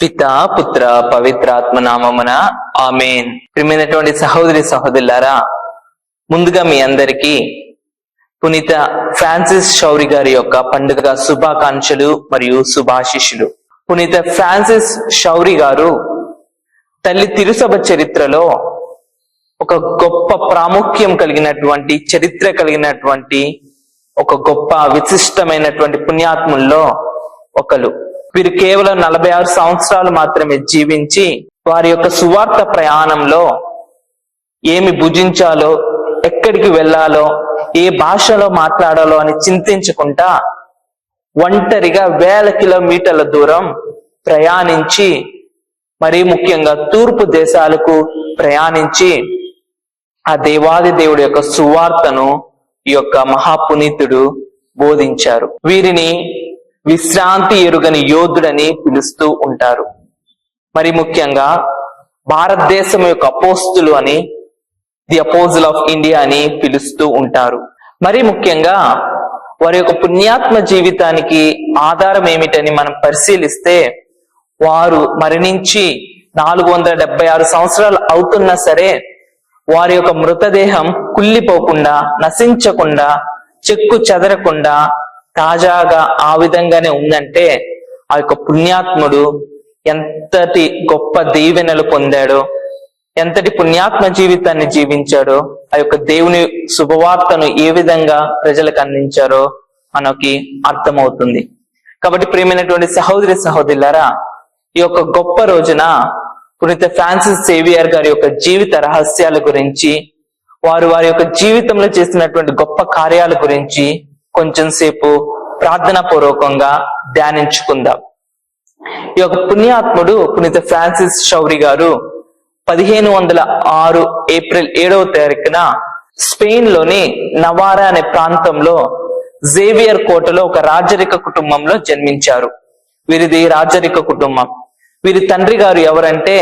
పిత పుత్ర పవిత్రాత్మ నామమున ఆమెన్. ప్రియమైనటువంటి సహోదరి సహోదరులారా ముందుగా మీ అందరికీ పునీత ఫ్రాన్సిస్ షౌరి గారి యొక్క పండుగ శుభాకాంక్షలు మరియు శుభాశిష్యులు. పునీత ఫ్రాన్సిస్ షౌరి గారు తల్లి తిరుసభ చరిత్రలో ఒక గొప్ప ప్రాముఖ్యం కలిగినటువంటి చరిత్ర కలిగినటువంటి ఒక గొప్ప విశిష్టమైనటువంటి పుణ్యాత్ముల్లో ఒకరు. వీరు కేవలం నలభై ఆరు సంవత్సరాలు మాత్రమే జీవించి వారి యొక్క సువార్త ప్రయాణంలో ఏమి భుజించాలో ఎక్కడికి వెళ్ళాలో ఏ భాషలో మాట్లాడాలో అని చింతించకుండా ఒంటరిగా వేల కిలోమీటర్ల దూరం ప్రయాణించి మరీ ముఖ్యంగా తూర్పు దేశాలకు ప్రయాణించి ఆ దేవాది దేవుడి యొక్క సువార్తను ఈ యొక్క మహాపునీతుడు బోధించారు. వీరిని విశ్రాంతి ఎరుగని యోధుడని పిలుస్తూ ఉంటారు. మరి ముఖ్యంగా భారతదేశం యొక్క అపోస్తులు అని ది అపోజల్ ఆఫ్ ఇండియా అని పిలుస్తూ ఉంటారు. మరి ముఖ్యంగా వారి యొక్క పుణ్యాత్మ జీవితానికి ఆధారం ఏమిటని మనం పరిశీలిస్తే వారు మరణించి నాలుగు వందల డెబ్బై ఆరు సంవత్సరాలు అవుతున్నా సరే వారి యొక్క మృతదేహం కుళ్ళిపోకుండా నశించకుండా చెక్కు చెదరకుండా తాజాగా ఆ విధంగానే ఉందంటే ఆ యొక్క పుణ్యాత్ముడు ఎంతటి గొప్ప దీవెనలు పొందాడో ఎంతటి పుణ్యాత్మ జీవితాన్ని జీవించాడో ఆ యొక్క దేవుని శుభవార్తను ఏ విధంగా ప్రజలకు అందించారో మనకి అర్థమవుతుంది. కాబట్టి ప్రేమైనటువంటి సహోదరి సహోదరులారా ఈ యొక్క గొప్ప రోజున పునీత ఫ్రాన్సిస్ సేవియర్ గారి యొక్క జీవిత రహస్యాల గురించి వారు వారి యొక్క జీవితంలో చేసినటువంటి గొప్ప కార్యాల గురించి కొంచెం సేపు ప్రార్థన పూర్వకంగా ధ్యానించుకుందాం. ఈ యొక్క పుణ్యాత్ముడు పునీత ఫ్రాన్సిస్ షౌరి గారు పదిహేను వందల ఆరు ఏప్రిల్ ఏడవ తారీఖున స్పెయిన్లోని నవారా అనే ప్రాంతంలో జేవియర్ కోటలో ఒక రాజరిక కుటుంబంలో జన్మించారు. వీరిది రాజరిక కుటుంబం. వీరి తండ్రి గారు ఎవరంటే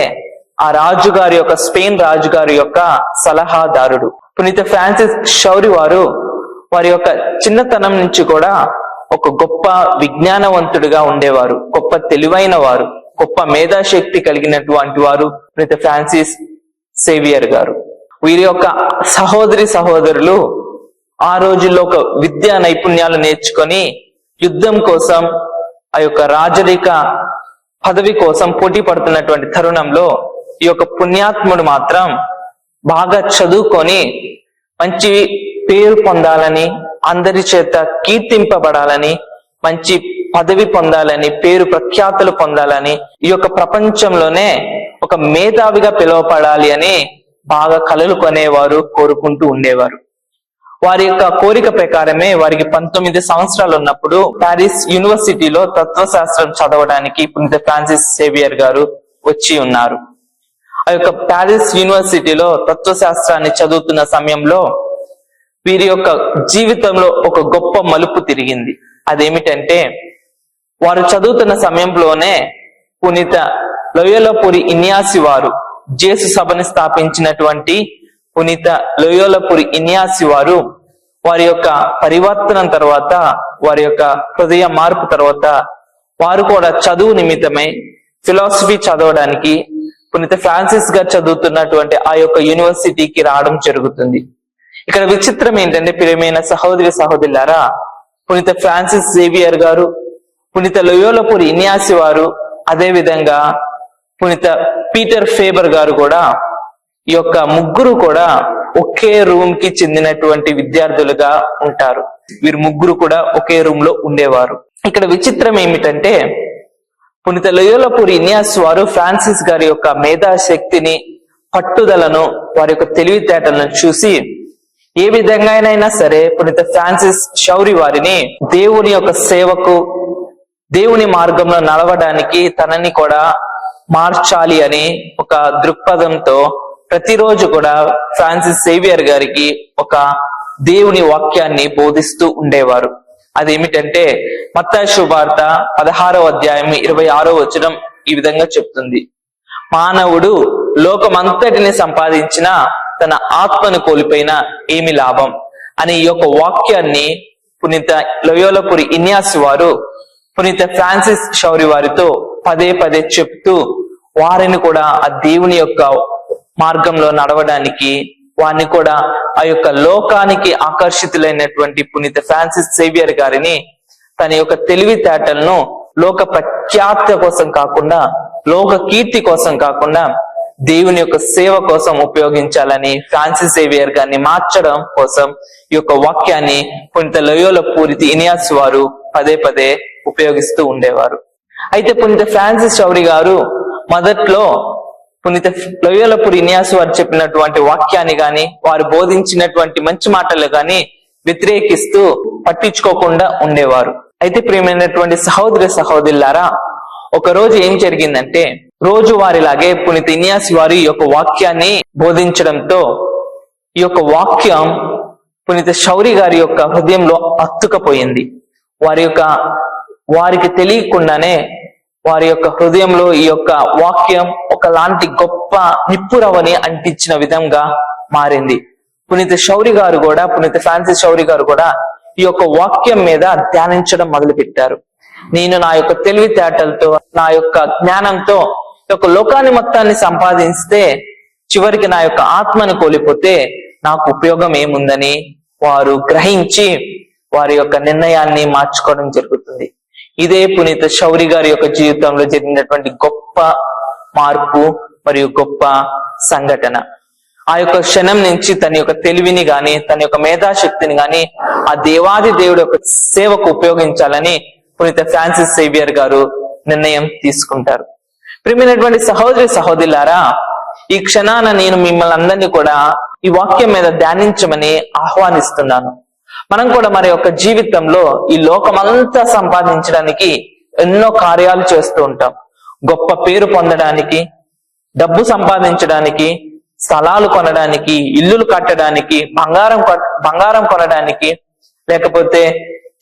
ఆ రాజు గారి యొక్క స్పెయిన్ రాజు గారి యొక్క సలహాదారుడు. పునీత ఫ్రాన్సిస్ షౌరి వారు వారి యొక్క చిన్నతనం నుంచి కూడా ఒక గొప్ప విజ్ఞానవంతుడిగా ఉండేవారు గొప్ప తెలివైన వారు గొప్ప మేధాశక్తి కలిగినటువంటి వారు మృత ఫ్రాన్సిస్ సేవియర్ గారు. వీరి యొక్క సహోదరి సహోదరులు ఆ రోజుల్లో ఒక విద్యా నైపుణ్యాలు నేర్చుకొని యుద్ధం కోసం ఆ యొక్క రాజరిక పదవి కోసం పోటీ పడుతున్నటువంటి తరుణంలో ఈ యొక్క పుణ్యాత్ముడు మాత్రం బాగా చదువుకొని మంచి పేరు పొందాలని అందరి చేత కీర్తింపబడాలని మంచి పదవి పొందాలని పేరు ప్రఖ్యాతులు పొందాలని ఈ యొక్క ప్రపంచంలోనే ఒక మేధావిగా పిలువపడాలి అని బాగా కలలు కొనేవారు కోరుకుంటూ ఉండేవారు. వారి యొక్క కోరిక ప్రకారమే వారికి పంతొమ్మిది సంవత్సరాలు ఉన్నప్పుడు ప్యారిస్ యూనివర్సిటీలో తత్వశాస్త్రం చదవడానికి పునీత ఫ్రాన్సిస్ సేవియర్ గారు వచ్చి ఉన్నారు. ఆ యొక్క ప్యారిస్ యూనివర్సిటీలో తత్వశాస్త్రాన్ని చదువుతున్న సమయంలో వీరి యొక్క జీవితంలో ఒక గొప్ప మలుపు తిరిగింది. అదేమిటంటే వారు చదువుతున్న సమయంలోనే పునీత లొయోలపురి ఇన్యాసి వారు జేసు సభని స్థాపించినటువంటి పునీత లొయోలపురి ఇన్యాసి వారు వారి యొక్క పరివర్తనం తర్వాత వారి యొక్క హృదయ మార్పు తర్వాత వారు కూడా చదువు నిమిత్తమై ఫిలాసఫీ చదవడానికి పునీత ఫ్రాన్సిస్ గారు చదువుతున్నటువంటి ఆ యొక్క యూనివర్సిటీకి రావడం జరుగుతుంది. ఇక్కడ విచిత్రం ఏంటంటే ప్రియమైన సహోదరి సహోదరులారా పునీత ఫ్రాన్సిస్ జేవియర్ గారు పునీత లొయోలపూరి ఇన్యాసి వారు అదే విధంగా పునీత పీటర్ ఫేబర్ గారు కూడా ఈ యొక్క ముగ్గురు కూడా ఒకే రూమ్కి చెందినటువంటి విద్యార్థులుగా ఉంటారు. వీరు ముగ్గురు కూడా ఒకే రూమ్లో ఉండేవారు. ఇక్కడ విచిత్రం ఏమిటంటే పునీత లొయోలపూరి ఇన్యాస్ వారు ఫ్రాన్సిస్ గారి యొక్క మేధాశక్తిని పట్టుదలను వారి యొక్క తెలివితేటలను చూసి ఏ విధంగానైనా సరే పునీత ఫ్రాన్సిస్ షౌరి వారిని దేవుని యొక్క సేవకు దేవుని మార్గంలో నడవడానికి తనని కూడా మార్చాలి అని ఒక దృక్పథంతో ప్రతిరోజు కూడా ఫ్రాన్సిస్ సేవియర్ గారికి ఒక దేవుని వాక్యాన్ని బోధిస్తూ ఉండేవారు. అదేమిటంటే మత్తాయి శుభార్త పదహారో అధ్యాయం ఇరవై ఆరో వచనం ఈ విధంగా చెప్తుంది. మానవుడు లోకమంతటిని సంపాదించిన తన ఆత్మను కోల్పోయిన ఏమి లాభం? అనే ఈ యొక్క వాక్యాన్ని పునీత లయోలపురి ఇన్యాసి వారు పునీత ఫ్రాన్సిస్ షౌరి వారితో పదే పదే చెప్తూ వారిని కూడా ఆ దేవుని యొక్క మార్గంలో నడవడానికి వారిని కూడా ఆ యొక్క లోకానికి ఆకర్షితులైనటువంటి పునీత ఫ్రాన్సిస్ సేవియర్ గారిని తన యొక్క తెలివితేటలను లోక ప్రఖ్యాత కోసం కాకుండా లోక కీర్తి కోసం కాకుండా దేవుని యొక్క సేవ కోసం ఉపయోగించాలని ఫ్రాన్సిస్ సేవియర్ గారిని మార్చడం కోసం ఈ యొక్క వాక్యాన్ని పుణిత లయోల పూరితి ఇనియాస్ వారు పదే పదే ఉపయోగిస్తూ ఉండేవారు. అయితే పుణిత ఫ్రాన్సిస్ చౌరి గారు మొదట్లో పునీత లయోలపురి ఇనియాస్ వారు చెప్పినటువంటి వాక్యాన్ని గాని వారు బోధించినటువంటి మంచి మాటలు గాని వ్యతిరేకిస్తూ పట్టించుకోకుండా ఉండేవారు. అయితే ప్రియమైనటువంటి సహోదరి సహోదరులారా ఒక రోజు ఏం జరిగిందంటే రోజు వారిలాగే పునీత ఇన్యాసి వారు ఈ యొక్క వాక్యాన్ని బోధించడంతో ఈ యొక్క వాక్యం పునీత శౌరి గారి యొక్క హృదయంలో అత్తుకపోయింది వారి యొక్క వారికి తెలియకుండానే వారి యొక్క హృదయంలో ఈ యొక్క వాక్యం ఒకలాంటి గొప్ప నిప్పురవని అంటించిన విధంగా మారింది. పునీత శౌరి గారు కూడా పునీత ఫ్రాన్సిస్ శౌరి గారు కూడా ఈ యొక్క వాక్యం మీద ధ్యానించడం మొదలుపెట్టారు. నేను నా యొక్క తెలివితేటలతో నా యొక్క జ్ఞానంతో యొక్క లోకాన్ని మొత్తాన్ని సంపాదిస్తే చివరికి నా యొక్క ఆత్మను కోల్పోతే నాకు ఉపయోగం ఏముందని వారు గ్రహించి వారి యొక్క నిర్ణయాన్ని మార్చుకోవడం జరుగుతుంది. ఇదే పునీత శౌరి గారి యొక్క జీవితంలో జరిగినటువంటి గొప్ప మార్పు మరియు గొప్ప సంఘటన. ఆ యొక్క క్షణం నుంచి తన యొక్క తెలివిని గాని తన యొక్క మేధాశక్తిని గాని ఆ దేవాది దేవుడు యొక్క సేవకు ఉపయోగించాలని పునీత ఫ్రాన్సిస్ సేవియర్ గారు నిర్ణయం తీసుకుంటారు. ప్రియమైనటువంటి సహోదరి సహోదరులారా ఈ క్షణాన నేను మిమ్మల్ని అందరినీ కూడా ఈ వాక్యం మీద ధ్యానించమని ఆహ్వానిస్తున్నాను. మనం కూడా మరి యొక్క జీవితంలో ఈ లోకమంతా సంపాదించడానికి ఎన్నో కార్యాలు చేస్తూ ఉంటాం. గొప్ప పేరు పొందడానికి డబ్బు సంపాదించడానికి స్థలాలు కొనడానికి ఇల్లులు కట్టడానికి బంగారం కొ- బంగారం కొనడానికి లేకపోతే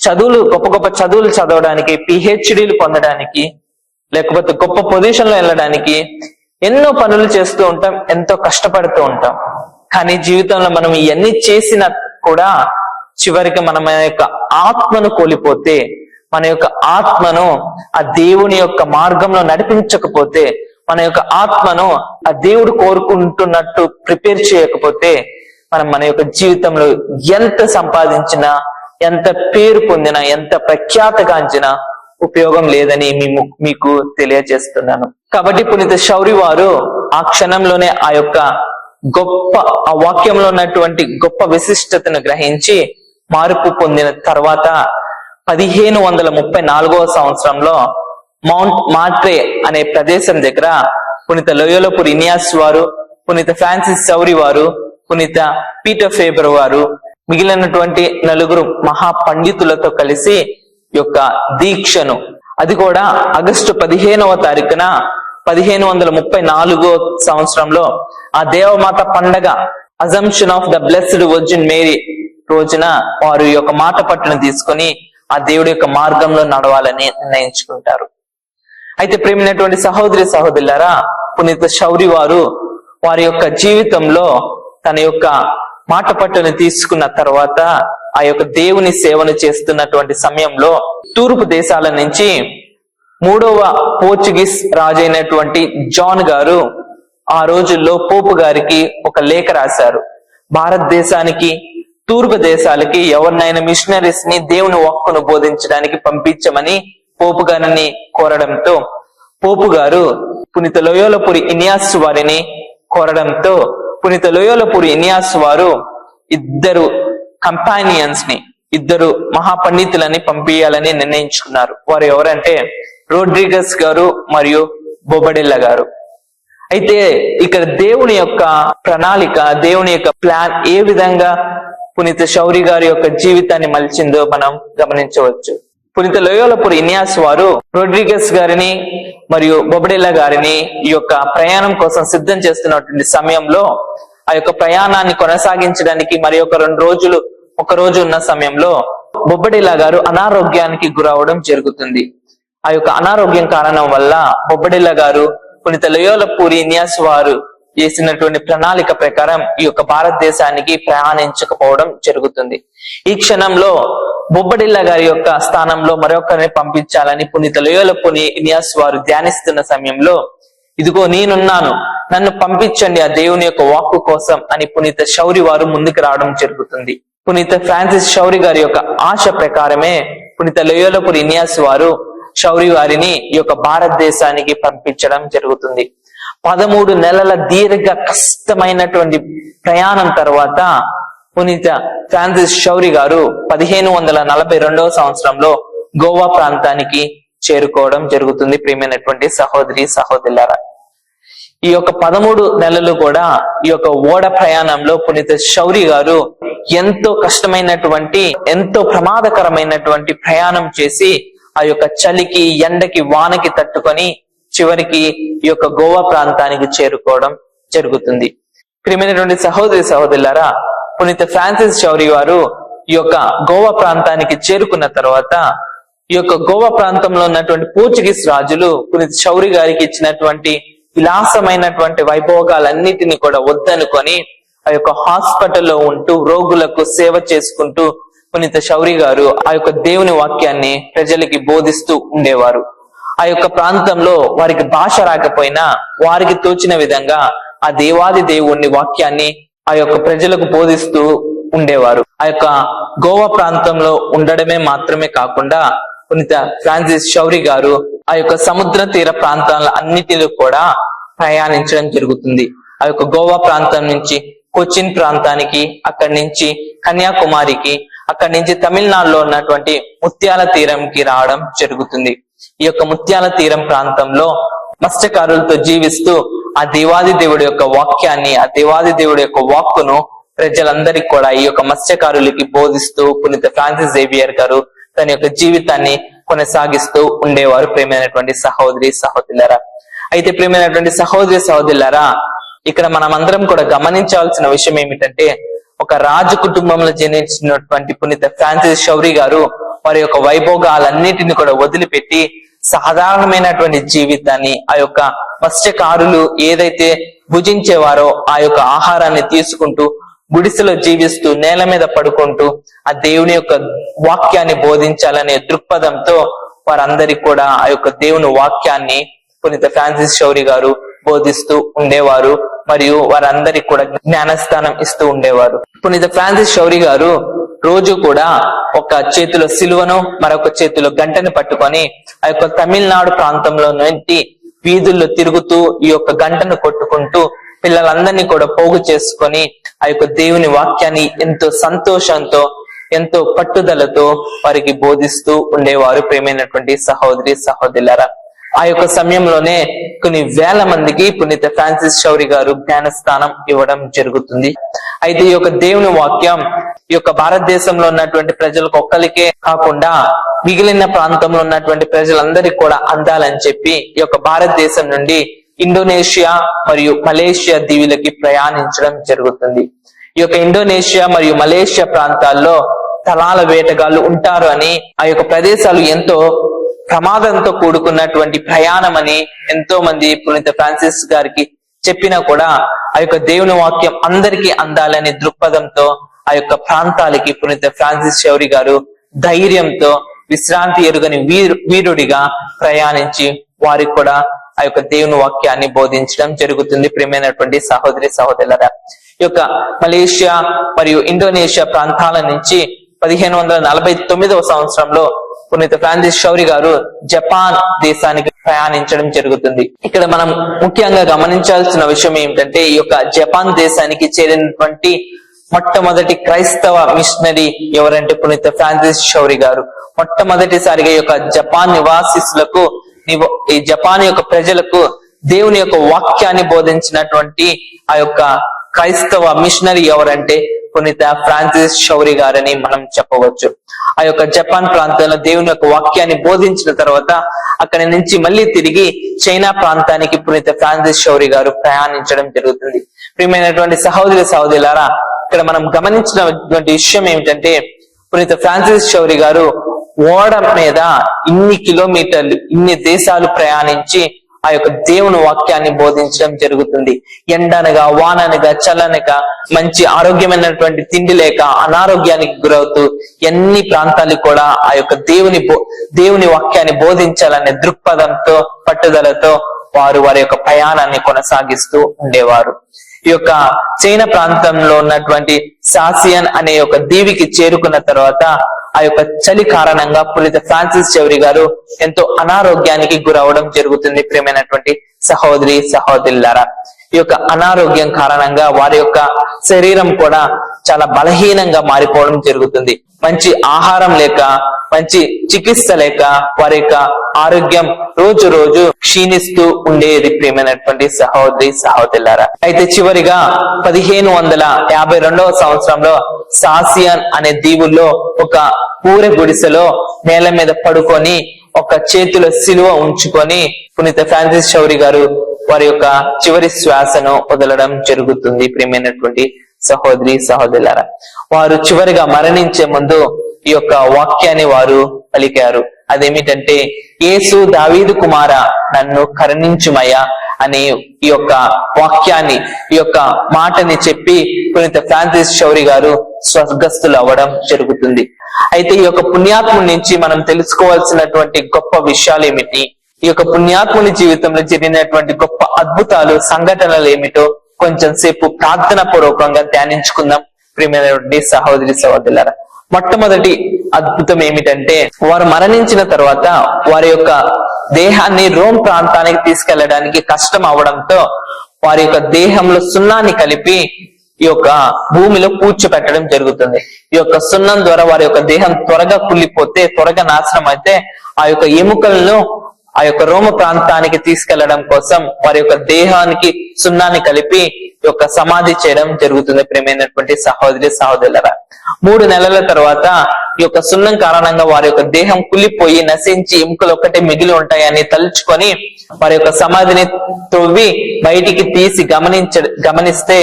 చదువులు గొప్ప గొప్ప చదువులు చదవడానికి పిహెచ్డీలు పొందడానికి లేకపోతే గొప్ప పొజిషన్లో వెళ్ళడానికి ఎన్నో పనులు చేస్తూ ఉంటాం ఎంతో కష్టపడుతూ ఉంటాం. కానీ జీవితంలో మనం ఇవన్నీ చేసినా కూడా చివరికి మనం మన యొక్క ఆత్మను కోల్పోతే మన యొక్క ఆత్మను ఆ దేవుని యొక్క మార్గంలో నడిపించకపోతే మన యొక్క ఆత్మను ఆ దేవుడు కోరుకుంటున్నట్టు ప్రిపేర్ చేయకపోతే మనం మన యొక్క జీవితంలో ఎంత సంపాదించినా ఎంత పేరు పొందినా ఎంత ప్రఖ్యాతగాంచినా ఉపయోగం లేదని మేము మీకు తెలియజేస్తున్నాను. కాబట్టి పునీత శౌరి వారు ఆ క్షణంలోనే ఆ యొక్క గొప్ప ఆ వాక్యంలో ఉన్నటువంటి గొప్ప విశిష్టతను గ్రహించి మార్పు పొందిన తర్వాత పదిహేను వందల ముప్పై నాలుగవ సంవత్సరంలో మౌంట్ మాట్రే అనే ప్రదేశం దగ్గర పునీత లోయోలపురి ఇనియాస్ వారు పునీత ఫ్రాన్సిస్ చౌరి వారు పునీత పీటర్ ఫేబర్ వారు మిగిలినటువంటి నలుగురు మహా పండితులతో కలిసి యొక్క దీక్షను. అది కూడా ఆగస్టు పదిహేనవ తారీఖున పదిహేను వందల ముప్పై నాలుగో సంవత్సరంలో ఆ దేవమాత పండగ assumption of the blessed virgin Mary రోజున వారు యొక్క మాట పట్టును తీసుకొని ఆ దేవుడి యొక్క మార్గంలో నడవాలని నిర్ణయించుకుంటారు. అయితే ప్రేమైనటువంటి సహోదరి సహోదరులారా పునీత శౌరి వారు వారి యొక్క జీవితంలో తన యొక్క మాట పట్టును తీసుకున్న తర్వాత ఆ యొక్క దేవుని సేవను చేస్తున్నటువంటి సమయంలో తూర్పు దేశాల నుంచి మూడవ పోర్చుగీస్ రాజైనటువంటి జాన్ గారు ఆ రోజుల్లో పోపు గారికి ఒక లేఖ రాశారు. భారతదేశానికి తూర్పు దేశాలకి ఎవరినైనా మిషనరీస్ని దేవుని వాక్కును బోధించడానికి పంపించమని పోపు గారిని కోరడంతో పోపు గారు పునీత లోయోలపురి ఇనియాస్ వారిని కోరడంతో పునీత లోయోలపురి ఇనియాస్ వారు ఇద్దరు కంపానియన్స్ని ఇద్దరు మహాపండితులని పంపించాలని నిర్ణయించుకున్నారు. వారు ఎవరంటే రోడ్రిగస్ గారు మరియు బొబడెల్ల గారు. అయితే ఇక్కడ దేవుని యొక్క ప్రణాళిక దేవుని యొక్క ప్లాన్ ఏ విధంగా పునీత శౌరి గారి యొక్క జీవితాన్ని మలిచిందో మనం గమనించవచ్చు. పునీత లోయోలపురి ఇన్యాస్ వారు రోడ్రిగస్ గారిని మరియు బొబడెల్ల గారిని ఈ యొక్క ప్రయాణం కోసం సిద్ధం చేస్తున్నటువంటి సమయంలో ఆ యొక్క ప్రయాణాన్ని కొనసాగించడానికి మరి ఒక రెండు రోజులు ఒక రోజు ఉన్న సమయంలో బొబ్బడిలా గారు అనారోగ్యానికి గురవడం జరుగుతుంది. ఆ యొక్క అనారోగ్యం కారణం వల్ల బొబ్బడిల్ల గారు పునీత లయోలపూరి న్యాస్ వారు చేసినటువంటి ప్రణాళిక ప్రకారం ఈ యొక్క భారతదేశానికి ప్రయాణించకపోవడం జరుగుతుంది. ఈ క్షణంలో బొబ్బడిల్ల గారి యొక్క స్థానంలో మరొకరిని పంపించాలని పునీత లోయల ఇనియాస్ వారు ధ్యానిస్తున్న సమయంలో ఇదిగో నేనున్నాను నన్ను పంపించండి ఆ దేవుని యొక్క వాక్కు కోసం అని పునీత శౌరి వారు ముందుకు రావడం జరుగుతుంది. పునీత ఫ్రాన్సిస్ శౌరి గారి యొక్క ఆశ ప్రకారమే పునీత లయోలపురి ఇన్యాస్ వారు షౌరి వారిని ఈ యొక్క భారతదేశానికి పంపించడం జరుగుతుంది. పదమూడు నెలల దీర్ఘ కష్టమైనటువంటి ప్రయాణం తర్వాత పునీత ఫ్రాన్సిస్ శౌరి గారు పదిహేను వందల నలభై రెండవ సంవత్సరంలో గోవా ప్రాంతానికి చేరుకోవడం జరుగుతుంది. ప్రియమైనటువంటి సహోదరి సహోదరులారా ఈ యొక్క పదమూడు నెలలు కూడా ఈ యొక్క ఓడ ప్రయాణంలో పునీత శౌరి గారు ఎంతో కష్టమైనటువంటి ఎంతో ప్రమాదకరమైనటువంటి ప్రయాణం చేసి ఆ యొక్క చలికి ఎండకి వానకి తట్టుకొని చివరికి ఈ యొక్క గోవా ప్రాంతానికి చేరుకోవడం జరుగుతుంది. ప్రియమైనటువంటి సహోదరి సహోదరులారా పునీత ఫ్రాన్సిస్ చౌరి వారు ఈ యొక్క గోవా ప్రాంతానికి చేరుకున్న తర్వాత ఈ యొక్క గోవా ప్రాంతంలో ఉన్నటువంటి పోర్చుగీస్ రాజులు పునీత చౌరి గారికి ఇచ్చినటువంటి విలాసమైనటువంటి వైభోగాలన్నిటిని కూడా వద్దనుకొని ఆ యొక్క హాస్పిటల్లో ఉంటూ రోగులకు సేవ చేసుకుంటూ పునీత శౌరి గారు ఆ యొక్క దేవుని వాక్యాన్ని ప్రజలకి బోధిస్తూ ఉండేవారు. ఆ యొక్క ప్రాంతంలో వారికి భాష రాకపోయినా వారికి తోచిన విధంగా ఆ దేవాది దేవుణ్ణి వాక్యాన్ని ఆ యొక్క ప్రజలకు బోధిస్తూ ఉండేవారు. ఆ యొక్క గోవా ప్రాంతంలో ఉండడమే మాత్రమే కాకుండా పునీత ఫ్రాన్సిస్ శౌరి గారు ఆ యొక్క సముద్ర తీర ప్రాంతాల అన్నిటిలో కూడా ప్రయాణించడం జరుగుతుంది. ఆ యొక్క గోవా ప్రాంతం నుంచి కొచ్చిన్ ప్రాంతానికి అక్కడి నుంచి కన్యాకుమారికి అక్కడి నుంచి తమిళనాడులో ఉన్నటువంటి ముత్యాల తీరంకి రావడం జరుగుతుంది. ఈ యొక్క ముత్యాల తీరం ప్రాంతంలో మత్స్యకారులతో జీవిస్తూ ఆ దేవాది దేవుడి యొక్క వాక్యాన్ని ఆ దేవాది దేవుడి యొక్క వాక్కును ప్రజలందరికీ కూడా ఈ యొక్క మత్స్యకారులకి బోధిస్తూ పునీత ఫ్రాన్సిస్ జేవియర్ గారు తన యొక్క జీవితాన్ని కొనసాగిస్తూ ఉండేవారు ప్రేమైనటువంటి సహోదరి సహోదరులరా. అయితే ప్రేమైనటువంటి సహోదరి సహోదరులరా ఇక్కడ మనం అందరం కూడా గమనించాల్సిన విషయం ఏమిటంటే ఒక రాజు కుటుంబంలో జనించినటువంటి పునీత ఫ్రాన్సిస్ శౌరి గారు వారి యొక్క వైభోగాలన్నిటిని కూడా వదిలిపెట్టి సాధారణమైనటువంటి జీవితాన్ని ఆ యొక్క మత్స్యకారులు ఏదైతే భుజించేవారో ఆ యొక్క ఆహారాన్ని తీసుకుంటూ గుడిసెలో జీవిస్తూ నేల మీద పడుకుంటూ ఆ దేవుని యొక్క వాక్యాన్ని బోధించాలనే దృక్పథంతో వారందరికీ కూడా ఆ యొక్క దేవుని వాక్యాన్ని పునీత ఫ్రాన్సిస్ శౌరి గారు బోధిస్తూ ఉండేవారు. మరియు వారందరికి కూడా జ్ఞానస్థానం ఇస్తూ ఉండేవారు. పునీత ఫ్రాన్సిస్ శౌరి గారు రోజు కూడా ఒక చేతిలో సిలువను మరొక చేతిలో గంటను పట్టుకొని ఆ యొక్క తమిళనాడు ప్రాంతంలో నుండి వీధుల్లో తిరుగుతూ ఈ యొక్క గంటను కొట్టుకుంటూ పిల్లలందరినీ కూడా పోగు చేసుకొని ఆ యొక్క దేవుని వాక్యాన్ని ఎంతో సంతోషంతో ఎంతో పట్టుదలతో వారికి బోధిస్తూ ఉండేవారు ప్రేమైనటువంటి సహోదరి సహోదరులరా. ఆ యొక్క సమయంలోనే కొన్ని వేల మందికి పునీత ఫ్రాన్సిస్ శౌరి గారు జ్ఞానస్థానం ఇవ్వడం జరుగుతుంది. అయితే ఈ యొక్క దేవుని వాక్యం ఈ యొక్క భారతదేశంలో ఉన్నటువంటి ప్రజలకు ఒక్కరికే కాకుండా మిగిలిన ప్రాంతంలో ఉన్నటువంటి ప్రజలందరికీ కూడా అందాలని చెప్పి ఈ యొక్క భారతదేశం నుండి ఇండోనేషియా మరియు మలేషియా దీవులకి ప్రయాణించడం జరుగుతుంది. ఈ యొక్క ఇండోనేషియా మరియు మలేషియా ప్రాంతాల్లో తలాల వేటగాళ్ళు ఉంటారు అని ఆ యొక్క ప్రదేశాలు ఎంతో ప్రమాదంతో కూడుకున్నటువంటి ప్రయాణం అని ఎంతో మంది పునీత ఫ్రాన్సిస్ గారికి చెప్పినా కూడా ఆ యొక్క దేవుని వాక్యం అందరికీ అందాలనే దృక్పథంతో ఆ యొక్క ప్రాంతాలకి పునీత ఫ్రాన్సిస్ శౌరి గారు ధైర్యంతో విశ్రాంతి ఎరుగని వీరు వీరుడిగా ప్రయాణించి వారికి కూడా ఆ యొక్క దేవుని వాక్యాన్ని బోధించడం జరుగుతుంది. ప్రియమైనటువంటి సహోదరి సహోదరులరా ఈ యొక్క మలేషియా మరియు ఇండోనేషియా ప్రాంతాల నుంచి పదిహేను వందల నలభై తొమ్మిదవ సంవత్సరంలో పునీత ఫ్రాన్సిస్ శౌరి గారు జపాన్ దేశానికి ప్రయాణించడం జరుగుతుంది. ఇక్కడ మనం ముఖ్యంగా గమనించాల్సిన విషయం ఏమిటంటే ఈ యొక్క జపాన్ దేశానికి చేరినటువంటి మొట్టమొదటి క్రైస్తవ మిషనరీ ఎవరంటే పునీత ఫ్రాన్సిస్ శౌరి గారు. మొట్టమొదటిసారిగా ఈ యొక్క జపాన్ నివాసిస్తులకు ఈ జపాన్ యొక్క ప్రజలకు దేవుని యొక్క వాక్యాన్ని బోధించినటువంటి ఆ యొక్క క్రైస్తవ మిషనరీ ఎవరంటే పునీత ఫ్రాన్సిస్ శౌరి గారని మనం చెప్పవచ్చు. ఆ యొక్క జపాన్ ప్రాంతంలో దేవుని యొక్క వాక్యాన్ని బోధించిన తర్వాత అక్కడి నుంచి మళ్ళీ తిరిగి చైనా ప్రాంతానికి పునీత ఫ్రాన్సిస్ శౌరి గారు ప్రయాణించడం జరుగుతుంది. ప్రియమైనటువంటి సహోదరి సహోదరులారా ఇక్కడ మనం గమనించినటువంటి విషయం ఏమిటంటే పునీత ఫ్రాన్సిస్ శౌరి గారు ఓడ మీద ఇన్ని కిలోమీటర్లు ఇన్ని దేశాలు ప్రయాణించి ఆ యొక్క దేవుని వాక్యాన్ని బోధించడం జరుగుతుంది. ఎండనగా వాననగా చల్లనగా మంచి ఆరోగ్యమైనటువంటి తిండి లేక అనారోగ్యానికి గురవుతూ ఎన్ని ప్రాంతాలు కూడా ఆ యొక్క దేవుని బో- దేవుని వాక్యాన్ని బోధించాలనే దృక్పథంతో పట్టుదలతో వారు వారి యొక్క ప్రయాణాన్ని కొనసాగిస్తూ ఉండేవారు. ఈ యొక్క చైనా ప్రాంతంలో ఉన్నటువంటి సాసియన్ అనే ఒక దీవికి చేరుకున్న తర్వాత ఆ యొక్క చలి కారణంగా పులిత ఫ్రాన్సిస్ చౌరి గారు ఎంతో అనారోగ్యానికి గురవడం జరుగుతుంది ప్రియమైనటువంటి సహోదరి సహోదరులారా. ఈ యొక్క అనారోగ్యం కారణంగా వారి యొక్క శరీరం కూడా చాలా బలహీనంగా మారిపోవడం జరుగుతుంది. మంచి ఆహారం లేక మంచి చికిత్స లేక వారి యొక్క ఆరోగ్యం రోజు రోజు క్షీణిస్తూ ఉండేది ప్రియమైనటువంటి సహోదరి సహోదరులారా. అయితే చివరిగా పదిహేను వందల యాభై రెండవ సంవత్సరంలో సాసియాన్ అనే దీవుల్లో ఒక పూర గుడిసెలో నేల మీద పడుకొని ఒక చేతిలో సిలువ ఉంచుకొని పునీత ఫ్రాన్సిస్ చౌరి గారు వారి యొక్క చివరి శ్వాసను వదలడం జరుగుతుంది. ప్రియమైనటువంటి సహోదరి సహోదరులారా వారు చివరిగా మరణించే ముందు ఈ యొక్క వాక్యాన్ని వారు పలికారు. అదేమిటంటే యేసు దావీదు కుమార నన్ను కరుణించుమయ్యా అనే ఈ యొక్క వాక్యాన్ని ఈ యొక్క మాటని చెప్పి పునీత ఫ్రాన్సిస్ చౌరి గారు స్వర్గస్థులు అవ్వడం జరుగుతుంది. అయితే ఈ యొక్క పుణ్యాత్ముడి నుంచి మనం తెలుసుకోవాల్సినటువంటి గొప్ప విషయాలు ఏమిటి? ఈ యొక్క పుణ్యాత్ముని జీవితంలో జరిగినటువంటి గొప్ప అద్భుతాలు సంఘటనలు ఏమిటో కొంచెం సేపు ప్రార్థన పూర్వకంగా ధ్యానించుకుందాం. ప్రియమైనటువంటి సహోదరి సహోదరులారా మొట్టమొదటి అద్భుతం ఏమిటంటే వారు మరణించిన తర్వాత వారి యొక్క దేహాన్ని రోమ్ ప్రాంతానికి తీసుకెళ్ళడానికి కష్టం అవడంతో వారి యొక్క దేహంలో సున్నాన్ని కలిపి ఈ యొక్క భూమిలో కూర్చోపెట్టడం జరుగుతుంది. ఈ యొక్క సున్నం ద్వారా వారి యొక్క దేహం త్వరగా కుళ్ళిపోతే త్వరగా నాశనం అయితే ఆ యొక్క ఎముకలను ఆ యొక్క రోమ ప్రాంతానికి తీసుకెళ్ళడం కోసం వారి యొక్క దేహానికి సున్నాన్ని కలిపి యొక్క సమాధి చేయడం జరుగుతుంది ప్రేమైనటువంటి సహోదరి సహోదరులరా. మూడు నెలల తర్వాత ఈ యొక్క సున్నం కారణంగా వారి యొక్క దేహం కుళ్ళిపోయి నశించి ఎముకలు ఒక్కటే మిగిలి ఉంటాయని తలుచుకొని వారి యొక్క సమాధిని తవ్వి బయటికి తీసి గమనించ గమనిస్తే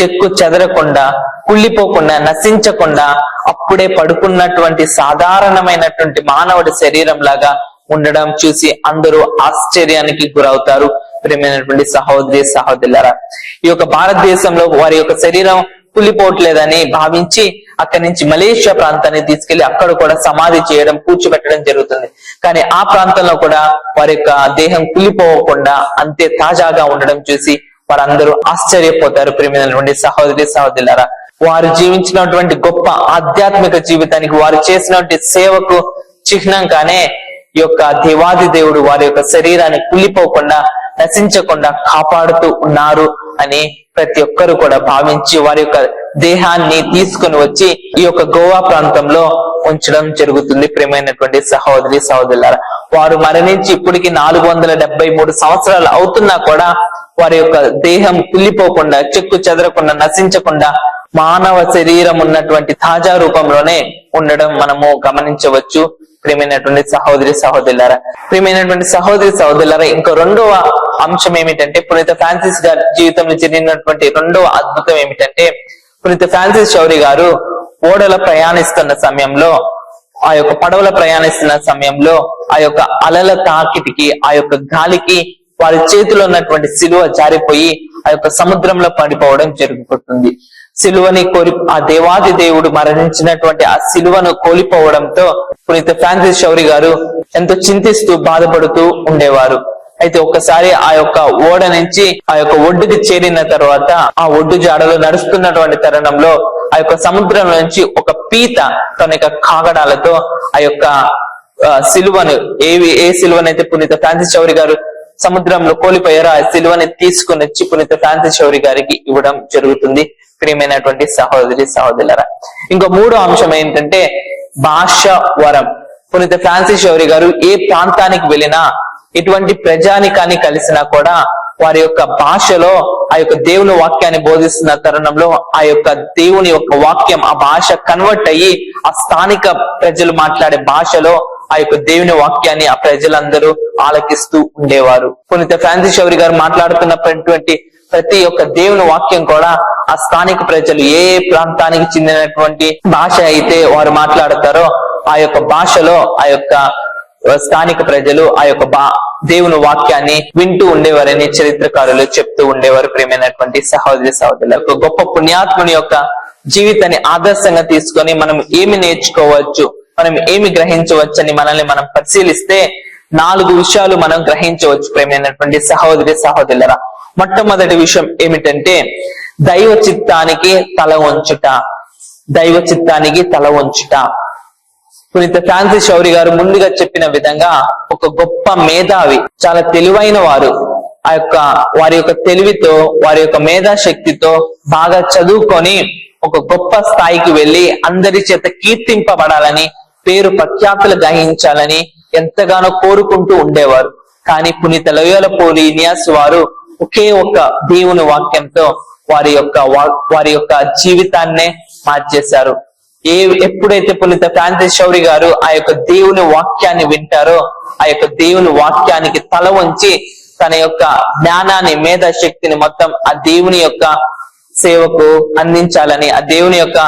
చెక్కు చెదరకుండా కుళ్ళిపోకుండా నశించకుండా అప్పుడే పడుకున్నటువంటి సాధారణమైనటువంటి మానవుడి శరీరం లాగా ఉండడం చూసి అందరూ ఆశ్చర్యానికి గురవుతారు. ప్రేమైనటువంటి సహోదరి సహోదరులారా ఈ యొక్క భారతదేశంలో వారి యొక్క శరీరం కుళ్ళిపోవట్లేదని భావించి అక్కడి నుంచి మలేషియా ప్రాంతాన్ని తీసుకెళ్ళి అక్కడ కూడా సమాధి చేయడం కూర్చోబెట్టడం జరుగుతుంది. కానీ ఆ ప్రాంతంలో కూడా వారి యొక్క దేహం కుళ్ళిపోవకుండా అంతే తాజాగా ఉండడం చూసి వారందరూ ఆశ్చర్యపోతారు. ప్రేమైనటువంటి సహోదరి సహోదరులారా వారు జీవించినటువంటి గొప్ప ఆధ్యాత్మిక జీవితానికి వారు చేసినటువంటి సేవకు చిహ్నంగానే ఈ యొక్క దేవాది దేవుడు వారి యొక్క శరీరాన్ని కుళ్ళిపోకుండా నశించకుండా కాపాడుతూ ఉన్నారు అని ప్రతి ఒక్కరు కూడా భావించి వారి యొక్క దేహాన్ని తీసుకుని వచ్చి ఈ యొక్క గోవా ప్రాంతంలో ఉంచడం జరుగుతుంది. ప్రేమైనటువంటి సహోదరి సహోదరులారా వారు మరణించి ఇప్పటికి నాలుగు వందల డెబ్బై మూడు సంవత్సరాలు అవుతున్నా కూడా వారి యొక్క దేహం కుళ్ళిపోకుండా చెక్కు చెదరకుండా నశించకుండా మానవ శరీరం ఉన్నటువంటి తాజా రూపంలోనే ఉండడం మనము గమనించవచ్చు. ప్రియమైనటువంటి సహోదరి సహోదరులారా ప్రియమైనటువంటి సహోదరి సహోదరులారా ఇంకో రెండవ అంశం ఏమిటంటే పునీత ఫ్రాన్సిస్ గారి జీవితంలో జరిగినటువంటి రెండవ అద్భుతం ఏమిటంటే పునీత ఫ్రాన్సిస్ చౌరి గారు ఓడల ప్రయాణిస్తున్న సమయంలో ఆ యొక్క పడవల ప్రయాణిస్తున్న సమయంలో ఆ యొక్క అలల తాకిటికి ఆ యొక్క గాలికి వారి చేతిలో ఉన్నటువంటి సిలువ జారిపోయి ఆ యొక్క సముద్రంలో పడిపోవడం జరుగుతుంది. సిలువని కోరి ఆ దేవాది దేవుడు మరణించినటువంటి ఆ సిలువను కోల్పోవడంతో పునీత ఫ్రాన్సిస్ షౌరి గారు ఎంతో చింతిస్తూ బాధపడుతూ ఉండేవారు. అయితే ఒక్కసారి ఆ యొక్క ఓడ నుంచి ఆ యొక్క ఒడ్డుకి చేరిన తర్వాత ఆ ఒడ్డు జాడలో నడుస్తున్నటువంటి తరుణంలో ఆ యొక్క సముద్రం నుంచి ఒక పీత తన యొక్క కాగడాలతో ఆ యొక్క సిలువను ఏవి ఏ సిలువనైతే పునీత ఫ్రాన్సిస్ చౌరి గారు సముద్రంలో కోల్పోయారో ఆ సిలువని తీసుకుని వచ్చి పునీత ఫ్రాన్సిస్ చౌరి గారికి ఇవ్వడం జరుగుతుంది. ప్రియమైనటువంటి సహోదరి సహోదరులరా ఇంకో మూడో అంశం ఏంటంటే భాష వరం పునీత ఫ్రాన్సిస్ చౌరి గారు ఏ ప్రాంతానికి వెళ్ళినా ఇటువంటి ప్రజానికాన్ని కలిసినా కూడా వారి యొక్క భాషలో ఆ యొక్క దేవుని వాక్యాన్ని బోధిస్తున్న తరుణంలో ఆ యొక్క దేవుని యొక్క వాక్యం ఆ భాష కన్వర్ట్ అయ్యి ఆ స్థానిక ప్రజలు మాట్లాడే భాషలో ఆ యొక్క దేవుని వాక్యాన్ని ఆ ప్రజలందరూ ఆలకిస్తూ ఉండేవారు. పునీత ఫ్రాన్సిస్ చౌరి గారు మాట్లాడుతున్నటువంటి ప్రతి ఒక్క దేవుని వాక్యం కూడా ఆ స్థానిక ప్రజలు ఏ ప్రాంతానికి చెందినటువంటి భాష అయితే వారు మాట్లాడతారో ఆ యొక్క భాషలో ఆ యొక్క స్థానిక ప్రజలు ఆ యొక్క బా దేవుని వాక్యాన్ని వింటూ ఉండేవారని చరిత్రకారులు చెప్తూ ఉండేవారు. ప్రేమైనటువంటి సహోదరి సహోదరులు గొప్ప పుణ్యాత్ముని యొక్క జీవితాన్ని ఆదర్శంగా తీసుకొని మనం ఏమి నేర్చుకోవచ్చు? మనం ఏమి గ్రహించవచ్చని మనల్ని మనం పరిశీలిస్తే నాలుగు విషయాలు మనం గ్రహించవచ్చు ప్రేమైనటువంటి సహోదరి సహోదరులరా. మొట్టమొదటి విషయం ఏమిటంటే దైవ చిత్తానికి తల వంచుట. దైవ చిత్తానికి తల వంచుట. పునీత ఫ్రాన్సిస్ శౌరి గారు ముందుగా చెప్పిన విధంగా ఒక గొప్ప మేధావి చాలా తెలివైన వారు. ఆ యొక్క వారి యొక్క తెలివితో వారి యొక్క మేధాశక్తితో బాగా చదువుకొని ఒక గొప్ప స్థాయికి వెళ్ళి అందరి చేత కీర్తింపబడాలని పేరు ప్రఖ్యాతులు గ్రహించాలని ఎంతగానో కోరుకుంటూ ఉండేవారు. కానీ పునీత లయోల పోలీనియాస్ వారు ఒకే ఒక్క దేవుని వాక్యంతో వారి యొక్క వారి యొక్క జీవితాన్నే మార్చేశారు. ఏ ఎప్పుడైతే పునీత ఫ్రాన్సిస్ శౌరి గారు ఆ యొక్క దేవుని వాక్యాన్ని వింటారో ఆ యొక్క దేవుని వాక్యానికి తల వంచి తన యొక్క జ్ఞానాన్ని మేధాశక్తిని మొత్తం ఆ దేవుని యొక్క సేవకు అందించాలని ఆ దేవుని యొక్క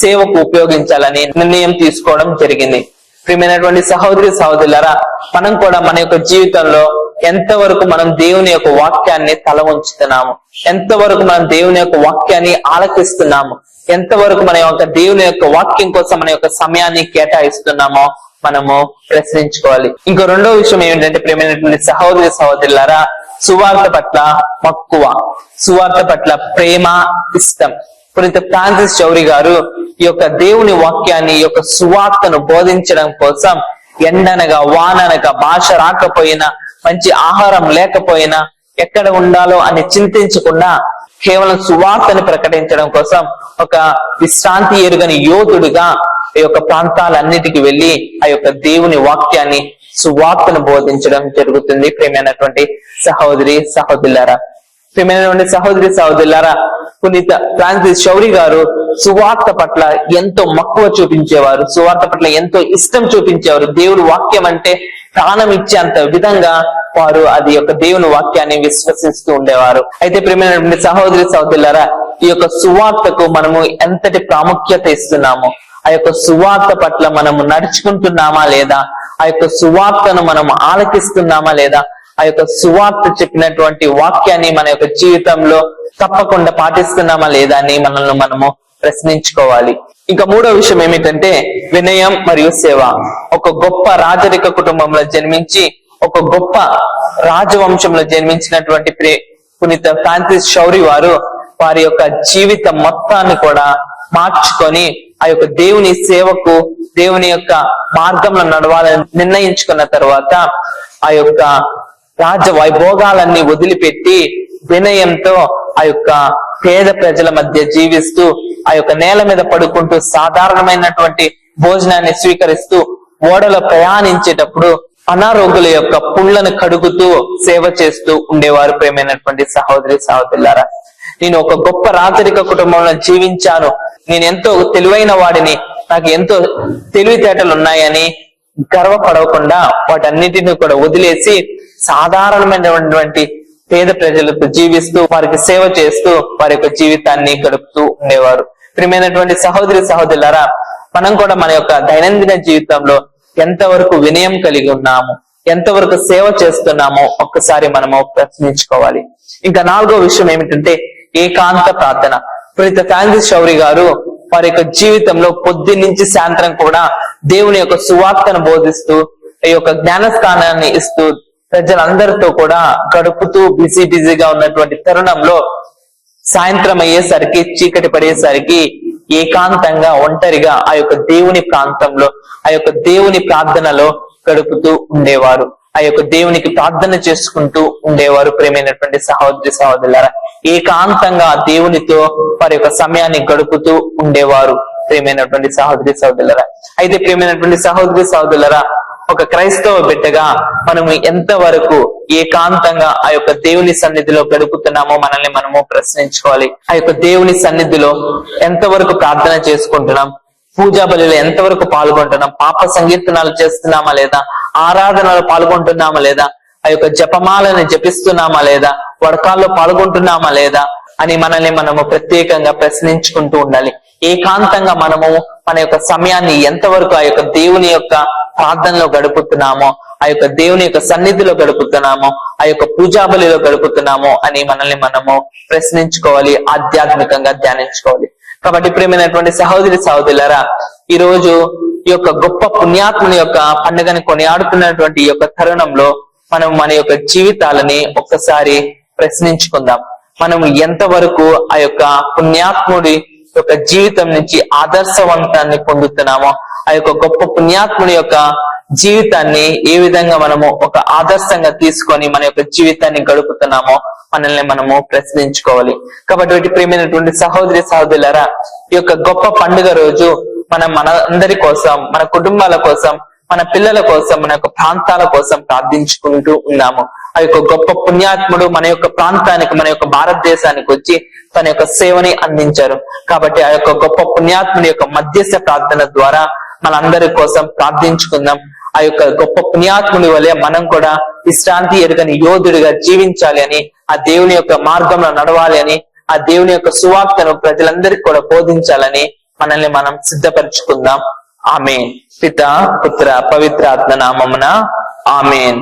సేవకు ఉపయోగించాలని నిర్ణయం తీసుకోవడం జరిగింది. ప్రియమైనటువంటి సహోదరి సహోదరులరా మనం కూడా మన యొక్క జీవితంలో ఎంతవరకు మనం దేవుని యొక్క వాక్యాన్ని తల ఉంచుతున్నాము ఎంతవరకు మనం దేవుని యొక్క వాక్యాన్ని ఆలకిస్తున్నాము? ఎంతవరకు మన యొక్క దేవుని యొక్క వాక్యం కోసం మన యొక్క సమయాన్ని కేటాయిస్తున్నామో మనము ప్రశ్నించుకోవాలి. ఇంకో రెండో విషయం ఏమిటంటే ప్రేమైనటువంటి సహోదరి సహోదరులారా సువార్త పట్ల మక్కువ సువార్త పట్ల ప్రేమ ఇష్టం. పునీత ఫ్రాన్సిస్ చౌరి గారు ఈ యొక్క దేవుని వాక్యాన్ని ఈ యొక్క సువార్తను బోధించడం కోసం ఎండనగా వాననగా భాష రాకపోయినా మంచి ఆహారం లేకపోయినా ఎక్కడ ఉండాలో అని చింతించకుండా కేవలం సువార్తను ప్రకటించడం కోసం ఒక విశ్రాంతి ఎరుగని యోధుడిగా ఈ యొక్క ప్రాంతాలన్నిటికి వెళ్ళి ఆ యొక్క దేవుని వాక్యాన్ని సువార్తను బోధించడం జరుగుతుంది. ప్రేమైనటువంటి సహోదరి సహోదరులారా ప్రియమైనటువంటి సహోదరి సహోదరులారా పునీత ఫ్రాన్సిస్ శౌరి గారు సువార్త పట్ల ఎంతో మక్కువ చూపించేవారు సువార్త పట్ల ఎంతో ఇష్టం చూపించేవారు. దేవుడు వాక్యం అంటే ప్రాణం ఇచ్చేంత విధంగా వారు అది యొక్క దేవుని వాక్యాన్ని విశ్వసిస్తూ ఉండేవారు. అయితే ప్రియమైనటువంటి సహోదరి సహోదరులారా ఈ యొక్క సువార్తకు మనము ఎంతటి ప్రాముఖ్యత ఇస్తున్నాము? ఆ యొక్క సువార్త పట్ల మనము నడుచుకుంటున్నామా లేదా? ఆ యొక్క సువార్తను మనం ఆలకిస్తున్నామా లేదా? ఆ యొక్క సువార్త చెప్పినటువంటి వాక్యాన్ని మన యొక్క జీవితంలో తప్పకుండా పాటిస్తున్నామా లేదా అని మనల్ని మనము ప్రశ్నించుకోవాలి. ఇంకా మూడో విషయం ఏమిటంటే వినయం మరియు సేవ. ఒక గొప్ప రాజరిక కుటుంబంలో జన్మించి ఒక గొప్ప రాజవంశంలో జన్మించినటువంటి ప్రే పునీత ఫ్రాన్సిస్ షౌరి వారు వారి యొక్క జీవితం మొత్తాన్ని కూడా మార్చుకొని ఆ యొక్క దేవుని సేవకు దేవుని యొక్క మార్గంలో నడవాలని నిర్ణయించుకున్న తర్వాత ఆ యొక్క రాజ్య వైభోగాలన్నీ వదిలిపెట్టి వినయంతో ఆ యొక్క పేద ప్రజల మధ్య జీవిస్తూ ఆ యొక్క నేల మీద పడుకుంటూ సాధారణమైనటువంటి భోజనాన్ని స్వీకరిస్తూ ఓడలో ప్రయాణించేటప్పుడు అనారోగ్యుల యొక్క పుళ్ళను కడుగుతూ సేవ చేస్తూ ఉండేవారు ప్రేమైనటువంటి సహోదరి సహోదరులారా. నేను ఒక గొప్ప రాజరిక కుటుంబంలో జీవించాను. నేను ఎంతో తెలివైన వాడిని. నాకు ఎంతో తెలివితేటలు ఉన్నాయని గర్వపడకుండా వాటన్నిటిని కూడా వదిలేసి సాధారణమైనటువంటి పేద ప్రజలకు జీవిస్తూ వారికి సేవ చేస్తూ వారి యొక్క జీవితాన్ని గడుపుతూ ఉండేవారు. ప్రియమైనటువంటి సహోదరి సహోదరులారా మనం కూడా మన యొక్క దైనందిన జీవితంలో ఎంతవరకు వినయం కలిగి ఉన్నాము ఎంతవరకు సేవ చేస్తున్నామో ఒక్కసారి మనము ప్రశ్నించుకోవాలి. ఇంకా నాలుగో విషయం ఏమిటంటే ఏకాంత ప్రార్థన. ప్రతి ఫ్రాన్సిస్ శౌరి గారు వారి యొక్క జీవితంలో పొద్దున్న నుంచి సాయంత్రం కూడా దేవుని యొక్క సువార్తను బోధిస్తూ ఈ యొక్క జ్ఞానస్థానాన్ని ఇస్తూ ప్రజలందరితో కూడా గడుపుతూ బిజీ బిజీగా ఉన్నటువంటి తరుణంలో సాయంత్రం అయ్యేసరికి చీకటి పడేసరికి ఏకాంతంగా ఒంటరిగా ఆ యొక్క దేవుని ప్రాంతంలో ఆ యొక్క దేవుని ప్రార్థనలో గడుపుతూ ఉండేవారు. ఆ యొక్క దేవునికి ప్రార్థన చేసుకుంటూ ఉండేవారు ప్రేమైనటువంటి సహోదరి సహోదరులారా. ఏకాంతంగా దేవునితో వారి యొక్క సమయాన్ని గడుపుతూ ఉండేవారు ప్రేమైనటువంటి సహోదరి సహోదరులరా. అయితే ప్రేమైనటువంటి సహోదరి సహోదరులరా ఒక క్రైస్తవ బిడ్డగా మనము ఎంతవరకు ఏకాంతంగా ఆ యొక్క దేవుని సన్నిధిలో గడుపుతున్నామో మనల్ని మనము ప్రశ్నించుకోవాలి. ఆ యొక్క దేవుని సన్నిధిలో ఎంతవరకు ప్రార్థన చేసుకుంటున్నాం? పూజా బలిలో ఎంతవరకు పాల్గొంటున్నాం? పాప సంకీర్తనాలు చేస్తున్నామా లేదా? ఆరాధనలో పాల్గొంటున్నామా లేదా? ఆ యొక్క జపమాలని జపిస్తున్నామా లేదా? వడకాల్లో పాల్గొంటున్నామా లేదా? అని మనల్ని మనము ప్రత్యేకంగా ప్రశ్నించుకుంటూ ఉండాలి. ఏకాంతంగా మనము మన యొక్క సమయాన్ని ఎంతవరకు ఆ యొక్క దేవుని యొక్క ప్రార్థనలో గడుపుతున్నామో ఆ యొక్క దేవుని యొక్క సన్నిధిలో గడుపుతున్నామో ఆ యొక్క పూజాబలిలో గడుపుతున్నామో అని మనల్ని మనము ప్రశ్నించుకోవాలి ఆధ్యాత్మికంగా ధ్యానించుకోవాలి. కాబట్టి ప్రేమైనటువంటి సహోదరి సహోదరులరా ఈ రోజు ఈ యొక్క గొప్ప పుణ్యాత్ముని యొక్క పండుగని కొనియాడుతున్నటువంటి ఈ యొక్క తరుణంలో మనం మన యొక్క జీవితాలని ఒక్కసారి ప్రశ్నించుకుందాం. మనం ఎంతవరకు ఆ యొక్క పుణ్యాత్ముడి యొక్క జీవితం నుంచి ఆదర్శవంతాన్ని పొందుతున్నామో ఆ యొక్క గొప్ప పుణ్యాత్ముడి యొక్క జీవితాన్ని ఏ విధంగా మనము ఒక ఆదర్శంగా తీసుకొని మన యొక్క జీవితాన్ని గడుపుతున్నామో మనల్ని మనము ప్రశ్నించుకోవాలి. కాబట్టి వీటి ప్రియమైనటువంటి సహోదరి సహోదరులరా ఈ యొక్క గొప్ప పండుగ రోజు మనం మన అందరి కోసం మన కుటుంబాల కోసం మన పిల్లల కోసం మన యొక్క ప్రాంతాల కోసం ప్రార్థించుకుంటూ ఉన్నాము. ఆ యొక్క గొప్ప పుణ్యాత్ముడు మన యొక్క ప్రాంతానికి మన యొక్క భారతదేశానికి వచ్చి తన యొక్క సేవని అందించారు. కాబట్టి ఆ యొక్క గొప్ప పుణ్యాత్ముడి యొక్క మధ్యస్థ ప్రార్థన ద్వారా మనందరి కోసం ప్రార్థించుకుందాం. ఆ యొక్క గొప్ప పుణ్యాత్ముడి వలె మనం కూడా విశ్రాంతి ఎరుగని యోధుడిగా జీవించాలి అని ఆ దేవుని యొక్క మార్గంలో నడవాలి అని ఆ దేవుని యొక్క సువార్తను ప్రజలందరికీ కూడా బోధించాలని మనల్ని మనం సిద్ధపరచుకుందాం. ఆమె పిత పుత్ర పవిత్రాత్మ నామమున ఆమెన్.